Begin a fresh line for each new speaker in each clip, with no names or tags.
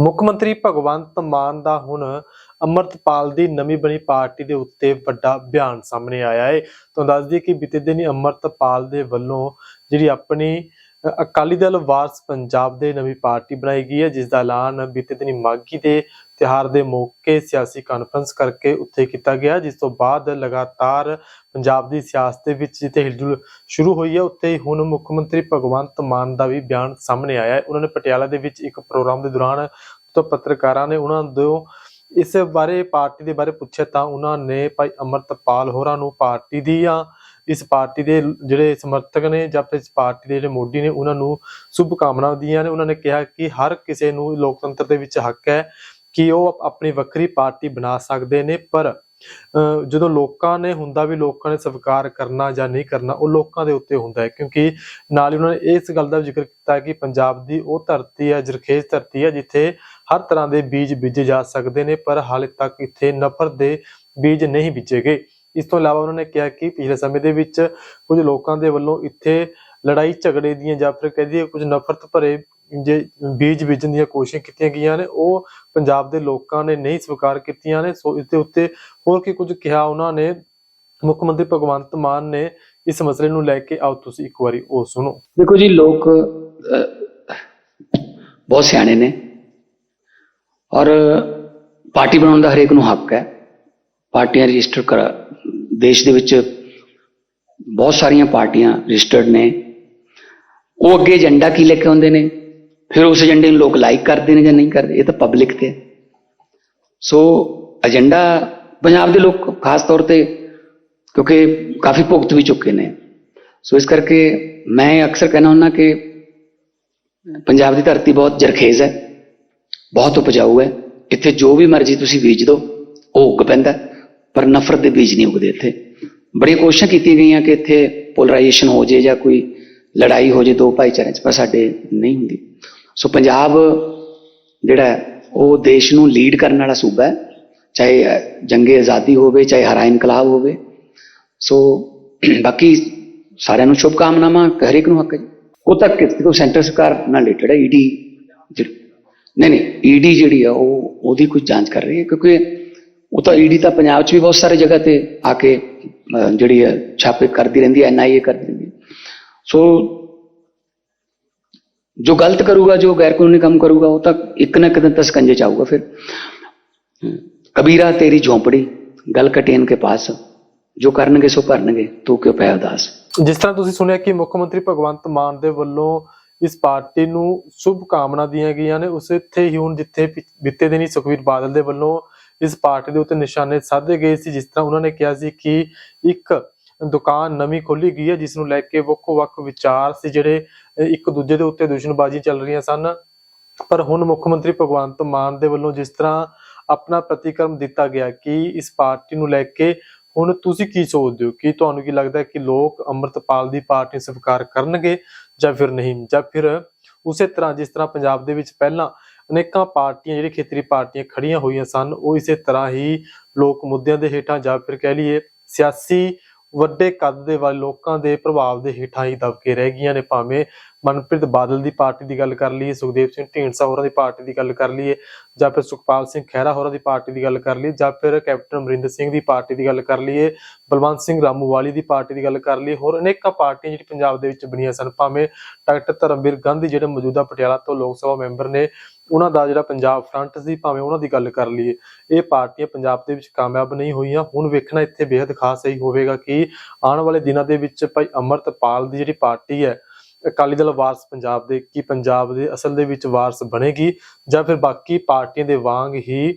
ਮੁੱਖ ਮੰਤਰੀ ਭਗਵੰਤ ਮਾਨ ਦਾ ਹੁਣ ਅਮਰਤਪਾਲ ਦੀ ਨਵੀਂ ਬਣੀ ਪਾਰਟੀ ਦੇ ਉੱਤੇ ਵੱਡਾ ਬਿਆਨ ਸਾਹਮਣੇ ਆਇਆ ਹੈ ਤੁਹਾਨੂੰ ਦੱਸ ਦਈਏ ਕਿ ਬੀਤੇ ਦਿਨੀ ਅਮਰਤਪਾਲ ਦੇ ਵੱਲੋਂ ਜਿਹੜੀ ਆਪਣੀ ਅਕਾਲੀ ਦਲ ਵਾਰਸ ਪੰਜਾਬ ਦੇ ਨਵੀਂ ਪਾਰਟੀ ਬਣਾਈ ਗਈ ਹੈ ਜਿਸ ਦਾ ਐਲਾਨ ਬੀਤੇ ਦਿਨੀ ਮਾਗੀ ਦੇ ਤਿਹਾਰ ਦੇ ਮੌਕੇ ਸਿਆਸੀ ਕਾਨਫਰੰਸ ਕਰਕੇ ਉੱਥੇ ਕੀਤਾ ਗਿਆ, ਜਿਸ ਤੋਂ ਬਾਅਦ ਲਗਾਤਾਰ ਪੰਜਾਬ ਦੀ ਸਿਆਸਤ ਦੇ ਵਿੱਚ ਜਿੱਥੇ ਹਿਲਜੁਲ ਸ਼ੁਰੂ ਹੋਈ ਹੈ, ਉੱਥੇ ਹੀ ਹੁਣ ਮੁੱਖ ਮੰਤਰੀ ਭਗਵੰਤ ਮਾਨ ਦਾ ਵੀ ਬਿਆਨ ਸਾਹਮਣੇ ਆਇਆ ਹੈ। ਉਹਨਾਂ ਨੇ ਪਟਿਆਲਾ ਦੇ ਵਿੱਚ ਇੱਕ ਪ੍ਰੋਗਰਾਮ ਦੇ ਦੌਰਾਨ ਤੋਂ ਪੱਤਰਕਾਰਾਂ ਨੇ ਉਹਨਾਂ ਤੋਂ ਇਸ ਬਾਰੇ, ਪਾਰਟੀ ਦੇ ਬਾਰੇ ਪੁੱਛਿਆ ਤਾਂ ਉਹਨਾਂ ਨੇ ਭਾਈ ਅਮਰਤਪਾਲ ਹੋਰਾਂ ਨੂੰ ਪਾਰਟੀ ਦੀਆਂ ਇਸ ਪਾਰਟੀ ਦੇ ਜਿਹੜੇ ਸਮਰਥਕ ਨੇ ਜਾਂ ਫਿਰ ਇਸ ਪਾਰਟੀ ਦੇ ਜਿਹੜੇ ਮੋਢੀ ਨੇ, ਉਹਨਾਂ ਨੂੰ ਸ਼ੁਭ ਕਾਮਨਾਵਾਂ ਦੀਆਂ ਨੇ। ਉਹਨਾਂ ਨੇ ਕਿਹਾ ਕਿ ਹਰ ਕਿਸੇ ਨੂੰ ਲੋਕਤੰਤਰ ਦੇ ਵਿੱਚ ਹੱਕ ਹੈ। ਕਿ ਉਹ ਆਪਣੀ ਵੱਖਰੀ ਪਾਰਟੀ ਬਣਾ ਸਕਦੇ ਨੇ, ਪਰ ਜਦੋਂ ਲੋਕਾਂ ਨੇ, ਹੁੰਦਾ ਵੀ ਲੋਕਾਂ ਨੇ ਸਵੀਕਾਰ ਕਰਨਾ ਜਾਂ ਨਹੀਂ ਕਰਨਾ, ਉਹ ਲੋਕਾਂ ਦੇ ਉੱਤੇ ਹੁੰਦਾ ਹੈ, ਕਿਉਂਕਿ ਨਾਲ ਹੀ ਉਹਨਾਂ ਨੇ ਇਸ ਗੱਲ ਦਾ ਜ਼ਿਕਰ ਕੀਤਾ ਕਿ ਪੰਜਾਬ ਦੀ ਉਹ ਧਰਤੀ ਹੈ, ਜਰਖੇਜ਼ ਧਰਤੀ ਹੈ, ਜਿੱਥੇ ਹਰ ਤਰ੍ਹਾਂ ਦੇ ਬੀਜ ਬੀਜੇ ਜਾ ਸਕਦੇ ਨੇ, ਪਰ ਹਾਲੇ ਤੱਕ ਇੱਥੇ ਨਫ਼ਰਤ ਦੇ ਬੀਜ ਨਹੀਂ ਬੀਜੇ ਗਏ। ਇਸ ਤੋਂ ਇਲਾਵਾ ਉਹਨਾਂ ਨੇ ਕਿਹਾ ਕਿ ਪਿਛਲੇ ਸਮੇਂ ਦੇ ਵਿੱਚ ਕੁਝ ਲੋਕਾਂ ਦੇ ਵੱਲੋਂ ਇੱਥੇ ਲੜਾਈ ਝਗੜੇ ਦੀਆਂ ਜਾਂ ਫਿਰ ਕਹਿ ਕੁਝ ਨਫ਼ਰਤ ਭਰੇ ਜੇ ਬੀਜ ਬੀਜਣ ਦੀਆਂ ਕੋਸ਼ਿਸ਼ਾਂ ਕੀਤੀਆਂ ਗਈਆਂ ਨੇ, ਉਹ ਪੰਜਾਬ ਦੇ ਲੋਕਾਂ ਨੇ ਨਹੀਂ ਸਵੀਕਾਰ ਕੀਤੀਆਂ ਨੇ। ਸੋ ਇਸ ਦੇ ਉੱਤੇ ਹੋਰ ਕੀ ਕੁਝ ਕਿਹਾ ਉਹਨਾਂ ਨੇ? ਮੁੱਖ ਮੰਤਰੀ ਭਗਵੰਤ ਮਾਨ ਨੇ ਇਸ ਮਸਲੇ ਨੂੰ ਲੈ ਕੇ। ਆਓ ਤੁਸੀਂ ਇੱਕ ਵਾਰੀ ਉਹ ਸੁਣੋ।
ਦੇਖੋ ਜੀ, ਲੋਕ ਬਹੁਤ ਸਿਆਣੇ ਨੇ ਔਰ ਪਾਰਟੀ ਬਣਾਉਣ ਦਾ ਹਰੇਕ ਨੂੰ ਹੱਕ ਹੈ। ਪਾਰਟੀਆਂ ਰਜਿਸਟਰ ਕਰ, ਦੇਸ਼ ਦੇ ਵਿੱਚ ਬਹੁਤ ਸਾਰੀਆਂ ਪਾਰਟੀਆਂ ਰਜਿਸਟਰਡ ਨੇ। ਉਹ ਅੱਗੇ ਏਜੰਡਾ ਕੀ ਲੈ ਕੇ ਆਉਂਦੇ ਨੇ? ਫਿਰ ਉਸ ਏਜੰਡੇ ਨੂੰ ਲੋਕ ਲਾਈਕ ਕਰਦੇ ਨੇ ਜਾਂ ਨਹੀਂ ਕਰਦੇ, ਇਹ ਤਾਂ ਪਬਲਿਕ ਤੇ ਹੈ। ਸੋ ਏਜੰਡਾ ਪੰਜਾਬ ਦੇ ਲੋਕ ਖਾਸ ਤੌਰ ਤੇ ਕਿਉਂਕਿ ਕਾਫੀ ਭੁਗਤ ਵੀ ਚੁੱਕੇ ਨੇ। ਸੋ ਇਸ ਕਰਕੇ ਮੈਂ ਅਕਸਰ ਕਹਿਣਾ ਹੁੰਦਾ ਕਿ ਪੰਜਾਬ ਦੀ ਧਰਤੀ ਬਹੁਤ ਜਰਖੇਜ਼ ਹੈ, ਬਹੁਤ ਉਪਜਾਊ ਹੈ। ਇੱਥੇ ਜੋ ਵੀ ਮਰਜ਼ੀ ਤੁਸੀਂ ਬੀਜ ਦਿਓ, ਉਹ ਉੱਗ ਪੈਂਦਾ ਪਰ ਨਫ਼ਰਤ ਦੇ ਬੀਜ ਨਹੀਂ ਉੱਗਦੇ ਇੱਥੇ। ਬੜੀਆਂ ਕੋਸ਼ਿਸ਼ਾਂ ਕੀਤੀਆਂ ਗਈਆਂ ਕਿ ਇੱਥੇ ਪੋਲਰਾਈਜੇਸ਼ਨ ਹੋ ਜੇ ਜਾਂ ਕੋਈ ਲੜਾਈ ਹੋ ਜੇ ਦੋ ਭਾਈਚਾਰਿਆਂ 'ਚ, ਪਰ ਸਾਡੇ ਨਹੀਂ ਹੁੰਦੀ। ਸੋ ਪੰਜਾਬ ਜਿਹੜਾ ਉਹ ਦੇਸ਼ ਨੂੰ ਲੀਡ ਕਰਨ ਵਾਲਾ ਸੂਬਾ ਹੈ, ਚਾਹੇ ਜੰਗੇ ਆਜ਼ਾਦੀ ਹੋਵੇ, ਚਾਹੇ ਹਰਾ ਇਨਕਲਾਬ ਹੋਵੇ। ਸੋ ਬਾਕੀ ਸਾਰਿਆਂ ਨੂੰ ਸ਼ੁਭ ਕਾਮਨਾਵਾਂ ਹਰੇਕ ਨੂੰ ਹੱਕ ਹੈ ਜੀ। ਉਹ ਤੱਕ ਦੇਖੋ ਸੈਂਟਰ ਸਰਕਾਰ ਨਾਲ ਰਿਲੇਟਡ ਹੈ? ਈਡੀ ਨਹੀਂ ਨਹੀਂ ਈਡੀ ਜਿਹੜੀ ਆ ਉਹ, ਉਹਦੀ ਕੁਝ ਜਾਂਚ ਕਰ ਰਹੀ ਹੈ, ਕਿਉਂਕਿ ਉਹ ਤਾਂ ਈਡੀ ਤਾਂ ਪੰਜਾਬ 'ਚ ਵੀ ਬਹੁਤ ਸਾਰੇ ਜਗ੍ਹਾ ਤੇ ਆ ਕੇ ਜਿਹੜੀ ਹੈ, ਛਾਪੇ ਕਰਦੀ ਰਹਿੰਦੀ ਹੈ ਐਨਆਈਏ ਕਰਦੀ ਰਹਿੰਦੀ ਹੈ। ਸੋ ਜੋ ਗਲਤ ਕਰੂਗਾ ਜੋ ਗੈਰ ਕਾਨੂੰਨੀ ਕੰਮ ਕਰੂਗਾ ਉਹ ਤਾਂ ਇੱਕ ਨਾ ਇੱਕ ਦਿਨ ਤਾਂ ਸਕੰਜੇ ਚ ਫਿਰ ਕਬੀਰਾ ਤੇਰੀ ਝੌਂਪੜੀ ਗਲ ਕਟੇਨ ਕੇ ਪਾਸ ਜੋ ਕਰਨਗੇ ਸੋ ਕਰਨਗੇ ਤੂੰ ਕਿਉਂ ਪਿਆ ਉਦਾਸ
ਜਿਸ ਤਰ੍ਹਾਂ ਤੁਸੀਂ ਸੁਣਿਆ ਕਿ ਮੁੱਖ ਮੰਤਰੀ ਭਗਵੰਤ ਮਾਨ ਦੇ ਵੱਲੋਂ ਇਸ ਪਾਰਟੀ ਨੂੰ ਸ਼ੁਭ ਕਾਮਨਾ ਦੀਆਂ ਗਈਆਂ ਨੇ ਉਸੇ ਇੱਥੇ ਹੀ ਹੁਣ ਜਿੱਥੇ ਪਿ- ਦਿਨੀ ਸੁਖਵੀਰ ਬਾਦਲ ਦੇ ਵੱਲੋਂ ਇਸ ਪਾਰਟੀ ਦੇ ਉੱਤੇ ਨਿਸ਼ਾਨੇ ਸਾਧੇ ਗਏ ਸੀ ਜਿਸ ਤਰ੍ਹਾਂ ਉਹਨਾਂ ਨੇ ਕਿਹਾ ਸੀ ਕਿ ਇੱਕ ਦੁਕਾਨ ਨਵੀਂ ਖੋਲੀ ਗਈ ਹੈ ਜਿਸ ਨੂੰ ਲੈ ਕੇ ਵੱਖੋ-ਵੱਖ ਵਿਚਾਰ ਸੀ ਜਿਹੜੇ ਇੱਕ ਦੂਜੇ ਦੇ ਉੱਤੇ ਦੁਸ਼ਮਣਬਾਜ਼ੀ ਚੱਲ ਰਹੀਆਂ ਸਨ। ਪਰ ਹੁਣ ਮੁੱਖ ਮੰਤਰੀ ਭਗਵੰਤ ਮਾਨ ਦੇ ਵੱਲੋਂ ਜਿਸ ਤਰ੍ਹਾਂ ਆਪਣਾ ਪ੍ਰਤੀਕਰਮ ਦਿੱਤਾ ਗਿਆ ਕਿ ਇਸ ਪਾਰਟੀ ਨੂੰ ਲੈ ਕੇ ਹੁਣ ਤੁਸੀਂ ਕੀ ਸੋਚਦੇ ਹੋ? ਕਿ ਤੁਹਾਨੂੰ ਕੀ ਲੱਗਦਾ ਹੈ ਕਿ ਲੋਕ ਅੰਮ੍ਰਿਤਪਾਲ ਦੀ ਪਾਰਟੀ ਸਵੀਕਾਰ ਕਰਨਗੇ ਜਾਂ ਫਿਰ ਨਹੀਂ? ਜਾਂ ਫਿਰ ਉਸੇ ਤਰ੍ਹਾਂ ਜਿਸ ਤਰ੍ਹਾਂ ਪੰਜਾਬ ਦੇ ਵਿੱਚ ਪਹਿਲਾਂ ਅਨੇਕਾਂ ਪਾਰਟੀਆਂ, ਜਿਹੜੀ ਖੇਤਰੀ ਪਾਰਟੀਆਂ ਖੜੀਆਂ ਹੋਈਆਂ ਸਨ, ਉਹ ਇਸੇ ਤਰ੍ਹਾਂ ਹੀ ਲੋਕ ਮੁੱਦਿਆਂ ਦੇ ਹੇਠਾਂ ਜਾਂ ਫਿਰ ਕਹਿ ਲਈਏ ਸਿਆਸੀ ਵੱਡੇ ਕੱਦ ਦੇ ਵਾਲੇ ਲੋਕਾਂ ਦੇ ਪ੍ਰਭਾਵ ਦੇ ਹੇਠਾਂ ਹੀ ਦਬ ਕੇ ਰਹਿ ਗਈਆਂ ਨੇ, ਭਾਵੇਂ ਮਨਪ੍ਰੀਤ ਬਾਦਲ ਦੀ ਪਾਰਟੀ ਦੀ ਗੱਲ ਕਰ ਲਈਏ, ਸੁਖਦੇਵ ਸਿੰਘ ਢੀਂਡਸਾ ਹੋਰਾਂ ਦੀ ਪਾਰਟੀ ਦੀ ਗੱਲ ਕਰ ਲਈਏ, ਜਾਂ ਫਿਰ ਸੁਖਪਾਲ ਸਿੰਘ ਖਹਿਰਾ ਹੋਰਾਂ ਦੀ ਪਾਰਟੀ ਦੀ ਗੱਲ ਕਰ ਲਈਏ, ਜਾਂ ਫਿਰ ਕੈਪਟਨ ਅਮਰਿੰਦਰ ਸਿੰਘ ਦੀ ਪਾਰਟੀ ਦੀ ਗੱਲ ਕਰ ਲਈਏ, ਬਲਵੰਤ ਸਿੰਘ ਰਾਮੂਵਾਲੀ ਦੀ ਪਾਰਟੀ ਦੀ ਗੱਲ ਕਰ ਲਈਏ, ਹੋਰ ਅਨੇਕਾਂ ਪਾਰਟੀਆਂ ਜਿਹੜੀ ਪੰਜਾਬ ਦੇ ਵਿੱਚ ਬਣੀਆਂ ਸਨ, ਭਾਵੇਂ ਡਾਕਟਰ ਧਰਮਵੀਰ ਗਾਂਧੀ, ਜਿਹੜੇ ਮੌਜੂਦਾ ਪਟਿਆਲਾ ਤੋਂ ਲੋਕ ਸਭਾ ਮੈਂਬਰ ਨੇ ਉਹਨਾਂ ਦਾ ਜਿਹੜਾ ਪੰਜਾਬ ਫਰੰਟ ਸੀ, ਭਾਵੇਂ ਉਹਨਾਂ ਦੀ ਗੱਲ ਕਰ ਲਈਏ, ਇਹ ਪਾਰਟੀਆਂ ਪੰਜਾਬ ਦੇ ਵਿੱਚ ਕਾਮਯਾਬ ਨਹੀਂ ਹੋਈਆਂ। ਹੁਣ ਵੇਖਣਾ ਇੱਥੇ ਬੇहद ਖਾਸ ਇਹੀ ਹੋਵੇਗਾ ਕਿ ਆਉਣ ਵਾਲੇ ਦਿਨਾਂ ਦੇ ਵਿੱਚ ਭਾਈ ਅਮਰਤਪਾਲ ਦੀ ਜਿਹੜੀ ਪਾਰਟੀ ਹੈ, ਅਕਾਲੀ ਦਲ ਵਾਰਸ ਪੰਜਾਬ ਦੇ, ਕੀ ਪੰਜਾਬ ਦੇ ਅਸਲ ਦੇ ਵਿੱਚ ਵਾਰਸ ਬਣੇਗੀ ਜਾਂ ਫਿਰ ਬਾਕੀ ਪਾਰਟੀਆਂ ਦੇ ਵਾਂਗ ਹੀ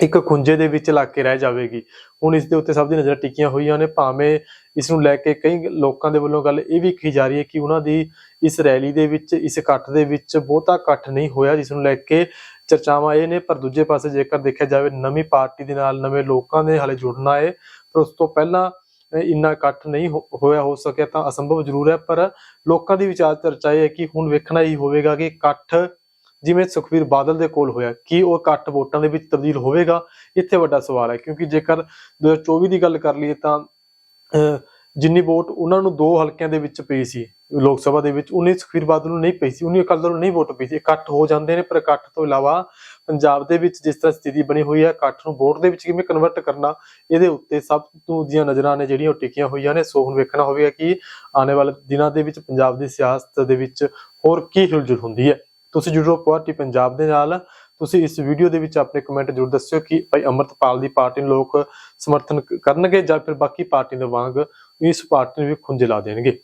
ਇੱਕ ਖੁੰਝੇ ਦੇ ਵਿੱਚ ਲੱਗ ਕੇ ਰਹਿ ਜਾਵੇਗੀ। ਹੁਣ ਇਸ ਦੇ ਉੱਤੇ ਸਭ ਦੀ ਨਜ਼ਰ ਟਿਕੀਆਂ ਹੋਈਆਂ ਨੇ। ਭਾਵੇਂ ਇਸ ਨੂੰ ਲੈ ਕੇ ਕਈ ਲੋਕਾਂ ਦੇ ਵੱਲੋਂ ਗੱਲ ਇਹ ਵੀ ਕਹੀ ਜਾ ਰਹੀ ਹੈ ਕਿ ਉਹਨਾਂ ਦੀ ਇਸ ਰੈਲੀ ਦੇ ਵਿੱਚ, ਇਸ ਇਕੱਠ ਦੇ ਵਿੱਚ ਬਹੁਤਾ ਇਕੱਠ ਨਹੀਂ ਹੋਇਆ, ਜਿਸ ਨੂੰ ਲੈ ਕੇ ਚਰਚਾਵਾਂ ਇਹ ਨੇ। ਪਰ ਦੂਜੇ ਪਾਸੇ ਜੇਕਰ ਦੇਖਿਆ ਜਾਵੇ, ਨਵੀਂ ਪਾਰਟੀ ਦੇ ਨਾਲ ਨਵੇਂ ਲੋਕਾਂ ਦੇ ਹਾਲੇ ਜੁੜਨਾ ਹੈ। ਪਰ ਉਸ ਤੋਂ ਪਹਿਲਾਂ ਇੰਨਾ ਇਕੱਠ ਨਹੀਂ ਹੋ- ਹੋਇਆ ਹੋ ਸਕਿਆ ਤਾਂ ਅਸੰਭਵ ਜ਼ਰੂਰ ਹੈ। ਪਰ ਲੋਕਾਂ ਦੀ ਵਿਚਾਰ ਚਰਚਾ ਇਹ ਹੈ ਕਿ ਹੁਣ ਵੇਖਣਾ ਹੀ ਹੋਵੇਗਾ ਕਿ ਇਕੱਠ ਜਿਵੇਂ ਸੁਖਵੀਰ ਬਾਦਲ ਦੇ ਕੋਲ ਹੋਇਆ, ਕੀ ਉਹ ਇਕੱਠ ਵੋਟਾਂ ਦੇ ਵਿੱਚ ਤਬਦੀਲ ਹੋਵੇਗਾ? ਇੱਥੇ ਵੱਡਾ ਸਵਾਲ ਹੈ, ਕਿਉਂਕਿ ਜੇਕਰ 2024 ਦੀ ਗੱਲ ਕਰ ਲਈਏ ਤਾਂ ਜਿੰਨੀ ਵੋਟ ਉਹਨਾਂ ਨੂੰ ਦੋ ਹਲਕਿਆਂ ਦੇ ਵਿੱਚ ਪਈ ਸੀ, ਲੋਕ ਸਭਾ ਦੇ ਵਿੱਚ, ਉਨੀ ਸੁਖਬੀਰ ਬਾਦਲ ਨੂੰ ਨਹੀਂ ਪਈ ਸੀ, ਉਨੀ ਅਕਾਲੀ ਦਲ ਨੂੰ ਨਹੀਂ ਵੋਟ ਪਈ ਸੀ। ਇਕੱਠ ਹੋ ਜਾਂਦੇ ਨੇ, ਪਰ ਇਕੱਠ ਤੋਂ ਇਲਾਵਾ ਪੰਜਾਬ ਦੇ ਵਿੱਚ ਜਿਸ ਤਰ੍ਹਾਂ ਸਥਿਤੀ ਬਣੀ ਹੋਈ ਹੈ ਇਕੱਠ ਨੂੰ ਵੋਟ ਦੇ ਵਿੱਚ ਕਿਵੇਂ ਕਨਵਰਟ ਕਰਨਾ, ਇਹਦੇ ਉੱਤੇ ਸਭ ਤੋਂ ਦੀਆਂ ਨਜ਼ਰਾਂ ਨੇ ਜਿਹੜੀਆਂ ਉਹ ਟਿਕੀਆਂ ਹੋਈਆਂ ਨੇ। ਸੋ ਹੁਣ ਵੇਖਣਾ ਹੋਵੇਗਾ ਕਿ ਆਉਣ ਵਾਲੇ ਦਿਨਾਂ ਦੇ ਵਿੱਚ ਪੰਜਾਬ ਦੀ ਸਿਆਸਤ ਦੇ ਵਿੱਚ ਹੋਰ ਕੀ ਹਿਲਜੁਲ ਹੁੰਦੀ ਹੈ। ਤੁਸੀਂ ਜੁੜੋ ਪਾਰਟੀ ਪੰਜਾਬ ਦੇ ਨਾਲ। ਤੁਸੀਂ ਇਸ ਵੀਡੀਓ ਦੇ ਵਿੱਚ ਆਪਣੇ ਕਮੈਂਟ ਜ਼ਰੂਰ ਦੱਸਿਓ ਕਿ ਭਾਈ ਅਮਰਤਪਾਲ ਦੀ ਪਾਰਟੀ ਨੂੰ ਲੋਕ ਸਮਰਥਨ ਕਰਨਗੇ ਜਾਂ ਫਿਰ ਬਾਕੀ ਪਾਰਟੀ ਦੇ ਵਾਂਗ ਇਸ ਪਾਰਟੀ ਨੂੰ ਵੀ ਖੁੰਝੇ ਲਾ ਦੇਣਗੇ।